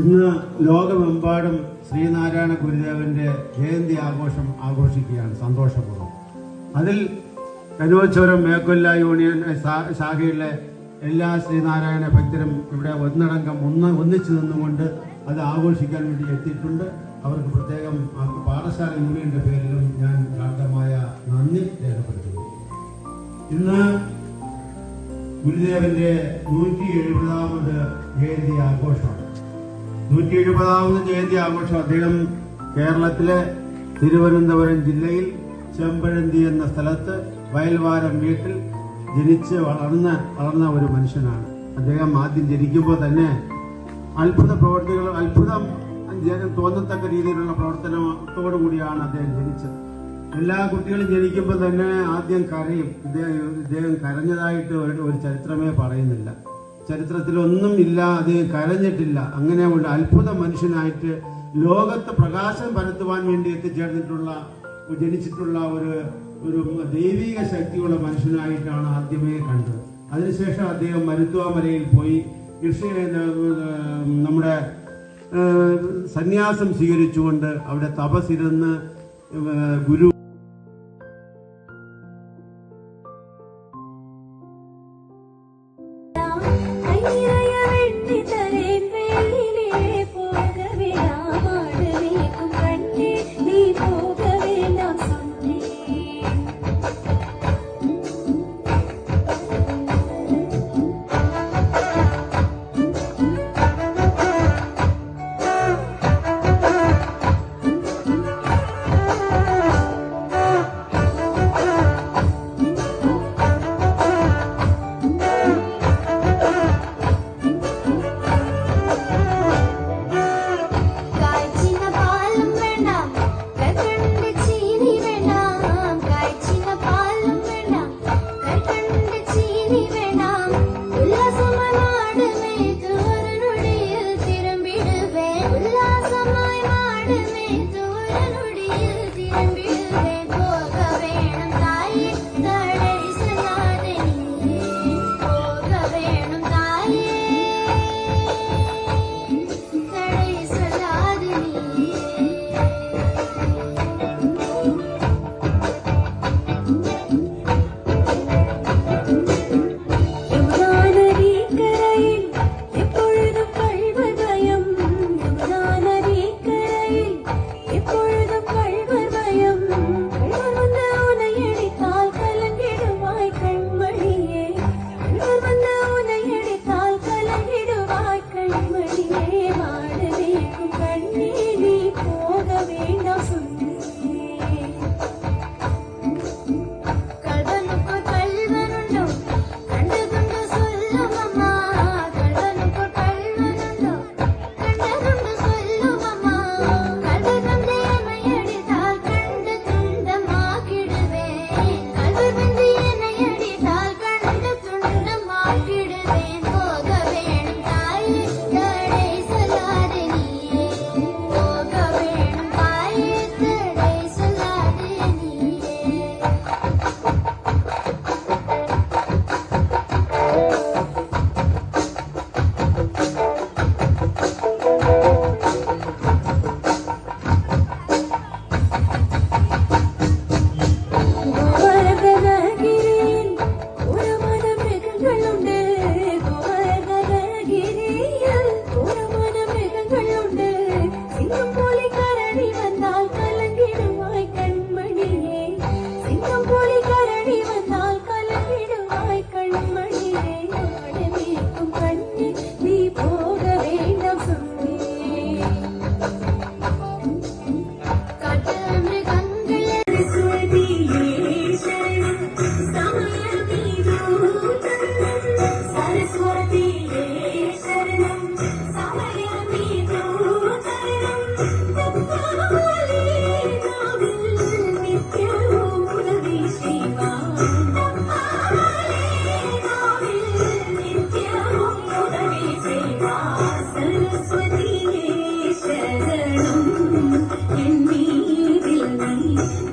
ഇന്ന് ലോകമെമ്പാടും ശ്രീനാരായണ ഗുരുദേവന്റെ ജയന്തി ആഘോഷം ആഘോഷിക്കുകയാണ് സന്തോഷപൂർവം. അതിൽ കരുവച്ചോരം മേക്കൊല്ല യൂണിയൻ ശാഖയിലെ എല്ലാ ശ്രീനാരായണ ഭക്തരും ഇവിടെ ഒന്നടങ്കം ഒന്ന് ഒന്നിച്ചു നിന്നുകൊണ്ട് അത് ആഘോഷിക്കാൻ വേണ്ടി എത്തിയിട്ടുണ്ട്. അവർക്ക് പ്രത്യേകം പാഠശാല യൂണിയന്റെ പേരിലും ഞാൻ ഗാഠമായ നന്ദി രേഖപ്പെടുത്തുന്നു. ഇന്ന് ഗുരുദേവന്റെ നൂറ്റി എഴുപതാമത് ജയന്തി ആഘോഷമാണ് നൂറ്റി എഴുപതാമത് ജയന്തി ആഘോഷം അദ്ദേഹം കേരളത്തിലെ തിരുവനന്തപുരം ജില്ലയിൽ ചെമ്പഴന്തി എന്ന സ്ഥലത്ത് വയൽവാരം വീട്ടിൽ ജനിച്ച് വളർന്ന വളർന്ന ഒരു മനുഷ്യനാണ്. അദ്ദേഹം ആദ്യം ജനിക്കുമ്പോൾ തന്നെ അത്ഭുത പ്രവർത്തികൾ അത്ഭുതം ജനം തോന്നത്തക്ക രീതിയിലുള്ള പ്രവർത്തനത്തോടു കൂടിയാണ് അദ്ദേഹം ജനിച്ചത്. എല്ലാ കുട്ടികളും ജനിക്കുമ്പോൾ തന്നെ ആദ്യം കരയും. ഇദ്ദേഹം കരഞ്ഞതായിട്ട് ഒരു ചരിത്രമേ പറയുന്നില്ല. ചരിത്രത്തിലൊന്നും ഇല്ല അത് കരഞ്ഞിട്ടില്ല. അങ്ങനെ ഒരു അത്ഭുത മനുഷ്യനായിട്ട് ലോകത്ത് പ്രകാശം പരത്തുവാൻ വേണ്ടി എത്തിച്ചേർന്നിട്ടുള്ള ജനിച്ചിട്ടുള്ള ഒരു ഒരു ദൈവിക ശക്തിയുള്ള മനുഷ്യനായിട്ടാണ് ആദ്യമേ കണ്ടത്. അതിനുശേഷം അദ്ദേഹം മരുത്വാമലയിൽ പോയി. കൃഷി നമ്മുടെ സന്യാസം സ്വീകരിച്ചുകൊണ്ട് അവിടെ തപസിരുന്ന് ഗുരു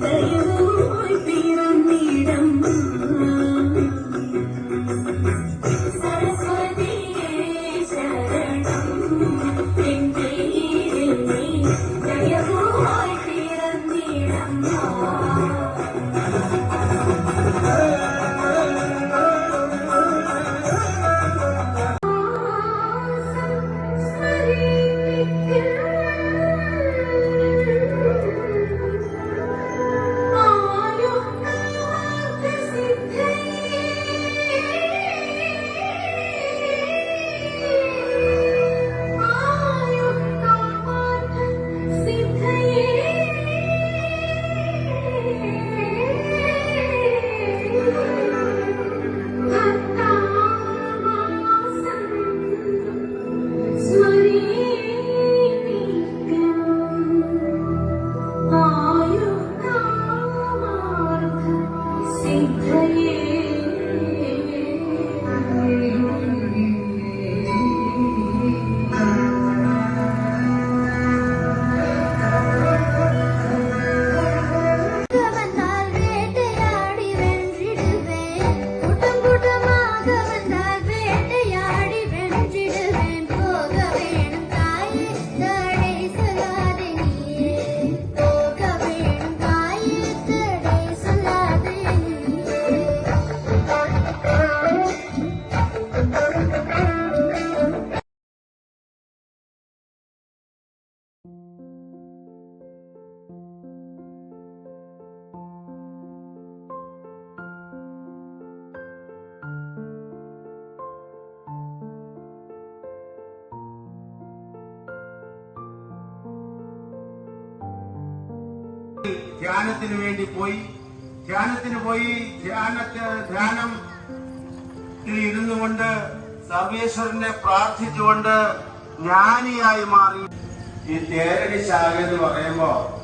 Thank you. ധ്യാനത്തിന് വേണ്ടി പോയി. ധ്യാനത്തിന് പോയി. ധ്യാനത്തെ ധ്യാനം ഇരുന്നു കൊണ്ട് സർവേശ്വരനെ പ്രാർത്ഥിച്ചുകൊണ്ട് ജ്ഞാനിയായി മാറി. ഈ തേരടി ശാഖ എന്ന് പറയുമ്പോ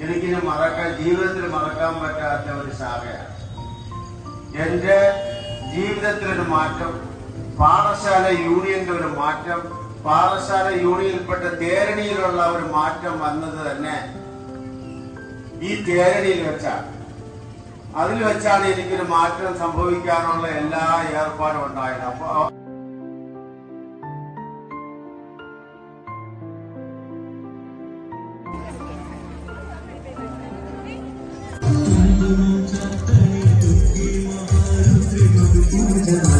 എനിക്കിന് മറക്കാൻ ജീവിതത്തിൽ മറക്കാൻ പറ്റാത്ത ഒരു ശാഖയാണ്. എന്റെ ജീവിതത്തിലൊരു മാറ്റം പാഠശാല യൂണിയന്റെ ഒരു മാറ്റം പാഠശാല യൂണിയനിൽപ്പെട്ട തേരണിയിലുള്ള ഒരു മാറ്റം വന്നത് തന്നെ ഈ തേരടിയിൽ വെച്ചാണ് അതിൽ വെച്ചാണ് എനിക്കൊരു മാറ്റം സംഭവിക്കാനുള്ള എല്ലാ ഏർപ്പാടും ഉണ്ടായത്. അപ്പൊ സാറിനെ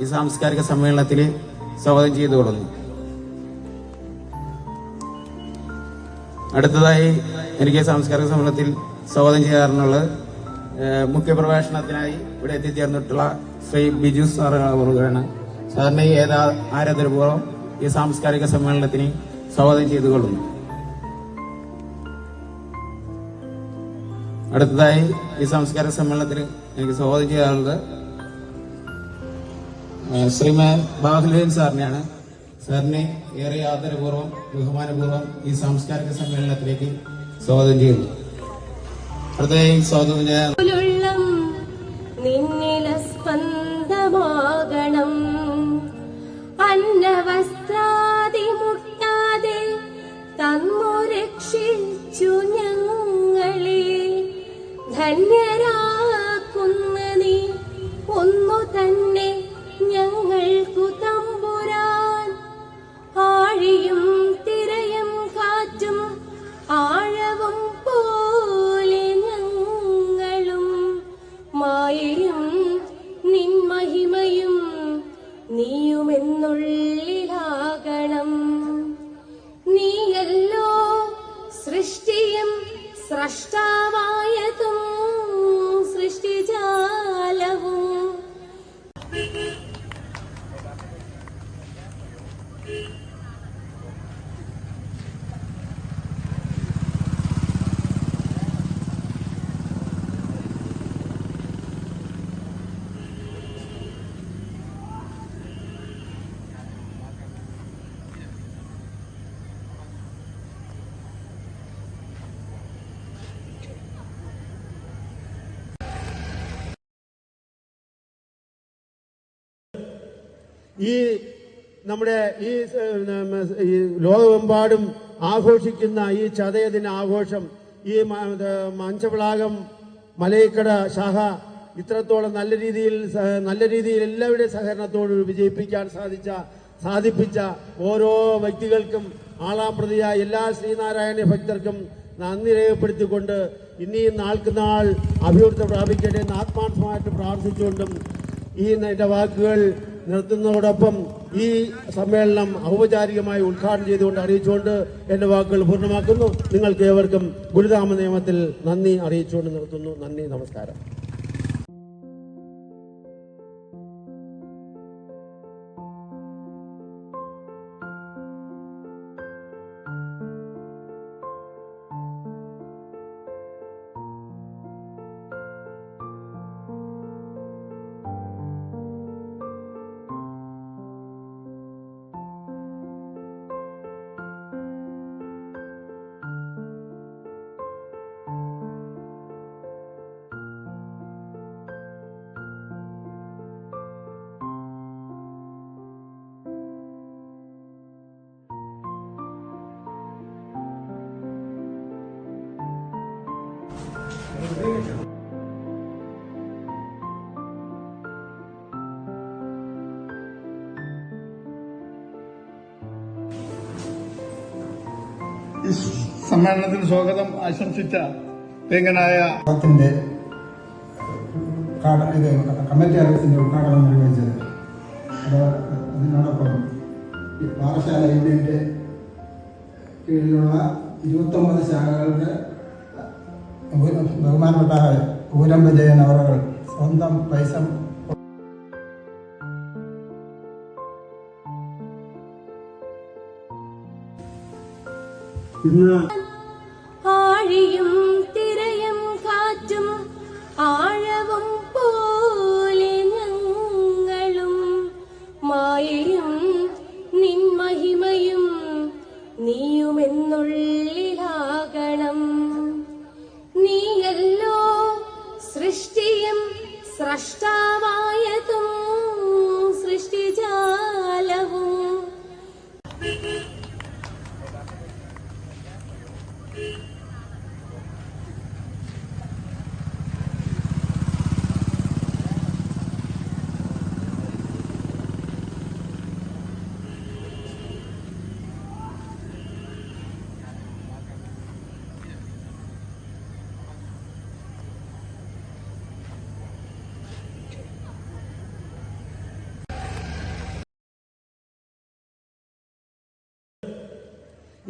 ഈ സാംസ്കാരിക സമ്മേളനത്തിൽ സ്വാഗതം ചെയ്തു കൊള്ളുന്നു അടുത്തതായി എനിക്ക് സാംസ്കാരിക സമ്മേളനത്തിൽ സ്വാഗതം ചെയ്യാറുള്ളത് മുഖ്യപ്രഭാഷണത്തിനായി ഇവിടെ എത്തിച്ചേർന്നിട്ടുള്ള ശ്രീ ബിജു സാറുകയാണ് സാറിനെ ഏതാ ആരാധനപൂർവം ഈ സാംസ്കാരിക സമ്മേളനത്തിന് സ്വാഗതം ചെയ്തുകൊള്ളുന്നു അടുത്തതായി ഈ സാംസ്കാരിക സമ്മേളനത്തിന് എനിക്ക് സ്വാഗതം ചെയ്യാറുള്ളത് ശ്രീമാൻ ബാഹുലേൻ സാറിനെയാണ്. സാറിനെ ഏറെ ആദരപൂർവം ബഹുമാനപൂർവം ഈ സാംസ്കാരിക സമ്മേളനത്തിലേക്ക് സ്വാഗതം ചെയ്യുന്നു. പ്രത്യേകം സ്വാഗതം ഞാൻ ഉള്ളം നിന്നില സ്പന്ദമാകണം. അന്നവസ്ത്രാദി മുട്ടാതെ തന്നു രക്ഷിച്ചു ഞങ്ങളെ. ധന്യരാക്കുന്ന द्रष्टवा ഈ നമ്മുടെ ഈ ലോകമെമ്പാടും ആഘോഷിക്കുന്ന ഈ ചതയദിന ആഘോഷം ഈ മഞ്ചവിളാകം മലയക്കട ശാഖ ഇത്രത്തോളം നല്ല രീതിയിൽ നല്ല രീതിയിൽ എല്ലാവരുടെയും സഹകരണത്തോട് വിജയിപ്പിക്കാൻ സാധിച്ച സാധിപ്പിച്ച ഓരോ വ്യക്തികൾക്കും ആളാം പ്രതിയായ എല്ലാ ശ്രീനാരായണ ഭക്തർക്കും നന്ദി രേഖപ്പെടുത്തിക്കൊണ്ട് ഇനിയും നാൾക്ക് നാൾ അഭിവൃദ്ധി പ്രാപിക്കട്ടെ എന്ന് ആത്മാർത്ഥമായിട്ട് പ്രാർത്ഥിച്ചുകൊണ്ടും ഈ എന്റെ വാക്കുകൾ നിർത്തുന്നതോടൊപ്പം ഈ സമ്മേളനം ഔപചാരികമായി ഉദ്ഘാടനം ചെയ്തുകൊണ്ട് അറിയിച്ചുകൊണ്ട് എന്റെ വാക്കുകൾ പൂർണമാക്കുന്നു. നിങ്ങൾക്ക് ഏവർക്കും ഗുരുതാമ നിയമത്തിൽ നന്ദി അറിയിച്ചുകൊണ്ട് നിർത്തുന്നു. നന്ദി നമസ്കാരം. ഈ സമ്മേളനത്തിന് സ്വാഗതം ആശംസിച്ച തേങ്ങനായ കമ്മിറ്റി അംഗത്തിന്റെ ഉദ്ഘാടനം നിർവഹിച്ചത്. അത് അതിനോടൊപ്പം ഈ പാറശാല യൂണിയന്റെ കീഴിലുള്ള ഇരുപത്തൊമ്പത് ശാഖകളുടെ ബഹുമാനപ്പെട്ട പൂരം വിജയൻ അവർ സ്വന്തം പൈസ ഇന്ന് ആഴിയും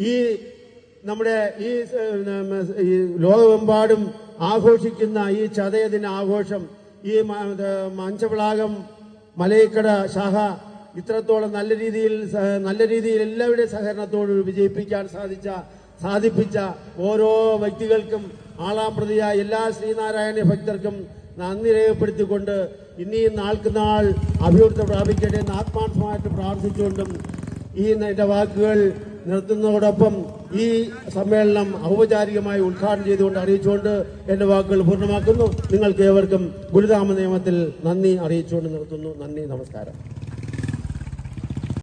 ഈ നമ്മുടെ ഈ ലോകമെമ്പാടും ആഘോഷിക്കുന്ന ഈ ചതയദിന ആഘോഷം ഈ മഞ്ചവിളാകം മലയക്കട ശാഖ ഇത്രത്തോളം നല്ല രീതിയിൽ നല്ല രീതിയിൽ എല്ലാവരുടെയും സഹകരണത്തോട് വിജയിപ്പിക്കാൻ സാധിച്ച സാധിപ്പിച്ച ഓരോ വ്യക്തികൾക്കും ആളാം പ്രതിയായ എല്ലാ ശ്രീനാരായണ ഭക്തർക്കും നന്ദി രേഖപ്പെടുത്തിക്കൊണ്ട് ഇനിയും നാൾക്ക് നാൾ അഭിവൃദ്ധി പ്രാപിക്കട്ടെ എന്ന് ആത്മാർത്ഥമായിട്ട് പ്രാർത്ഥിച്ചുകൊണ്ടും ഈ എന്റെ വാക്കുകൾ നിർത്തുന്നതോടൊപ്പം ഈ സമ്മേളനം ഔപചാരികമായി ഉദ്ഘാടനം ചെയ്തുകൊണ്ട് അറിയിച്ചുകൊണ്ട് എന്റെ വാക്കുകൾ പൂർണമാക്കുന്നു. നിങ്ങൾക്ക് ഏവർക്കും ഗുരുതാമ നിയമത്തിൽ നന്ദി അറിയിച്ചുകൊണ്ട് നിർത്തുന്നു. നന്ദി നമസ്കാരം.